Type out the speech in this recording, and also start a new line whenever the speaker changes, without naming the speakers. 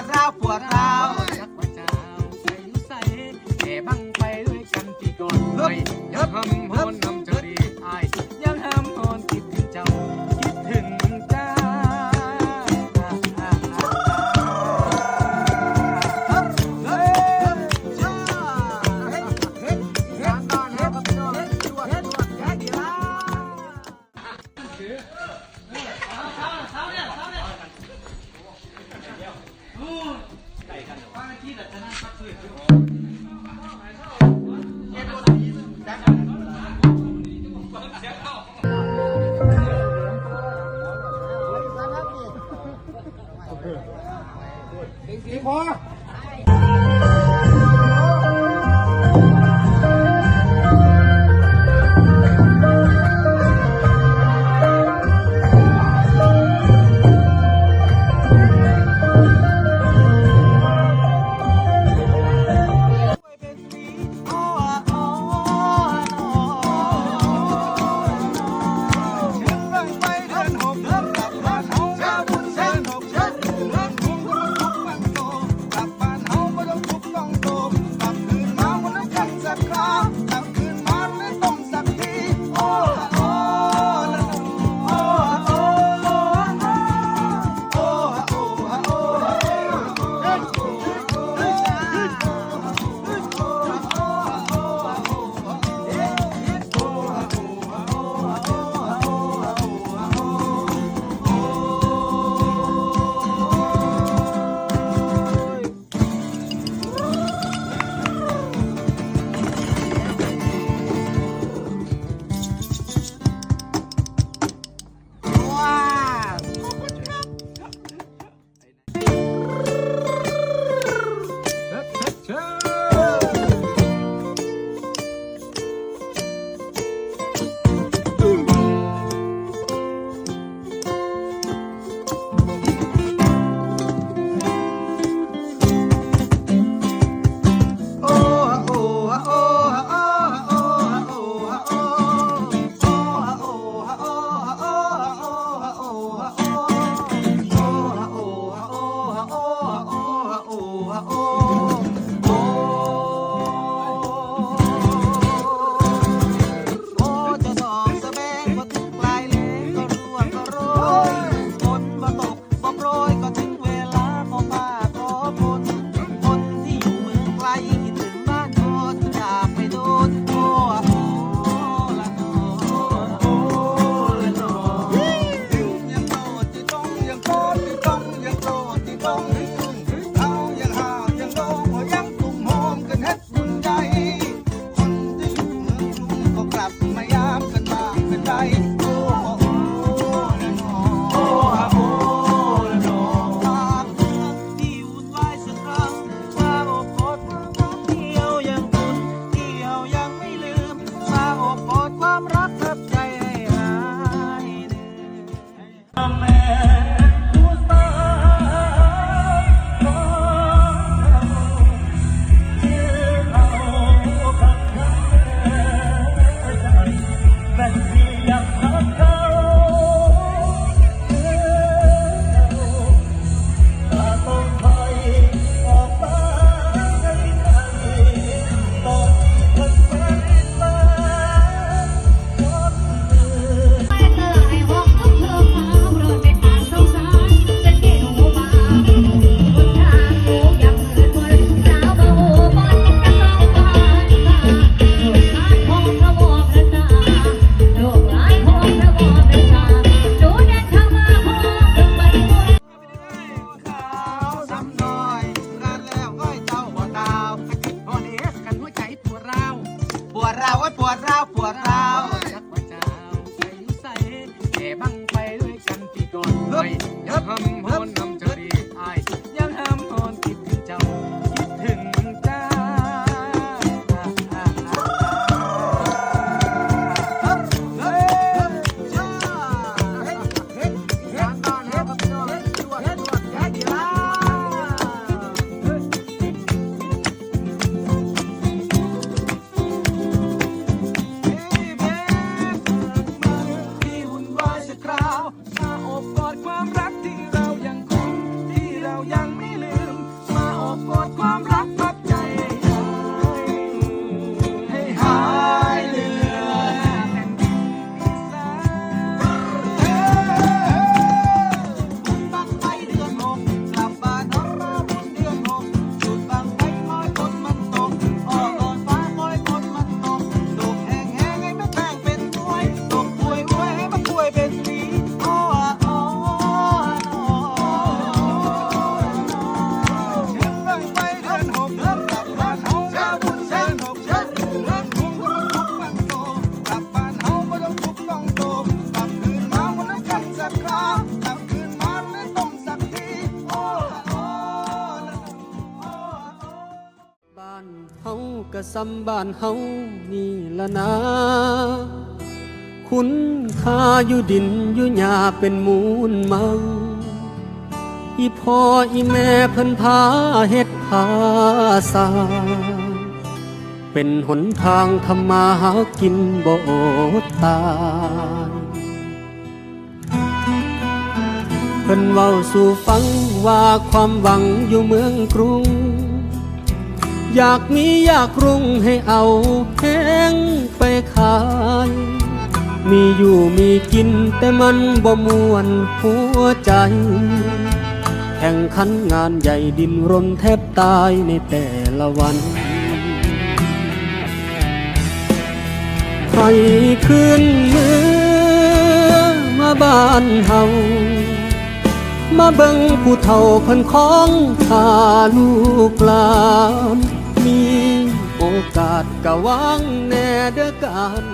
ดร้าวปวดร้าว 你跑。 นื่ ร้าวปวดร้าว
ปวดร้าว ก็สำ
บ้านเฮานี่ละนะ คุณค่าอยู่ดินอยู่หญ้าเป็นมูลมังอีพ่ออีแม่เพิ่นพาเฮ็ดพาสาเป็นหนทางทำมาหากินบ่ตายเพิ่นเว้าสู่ฟังว่าความหวังอยู่เมืองกรุง อยากมีอยากรุ่งให้เอาแพงไปขาย มีอยู่มีกินแต่มันบ่มวนหัวใจ แข่งขันงานใหญ่ดินรนแทบตายในแต่ละวันใครขึ้นเมือมาบ้านเฮามาเบิ่งผู้เฒ่าพิ่นของพาลูกหลาน มีโอกาสกะวางแน่เด้อการ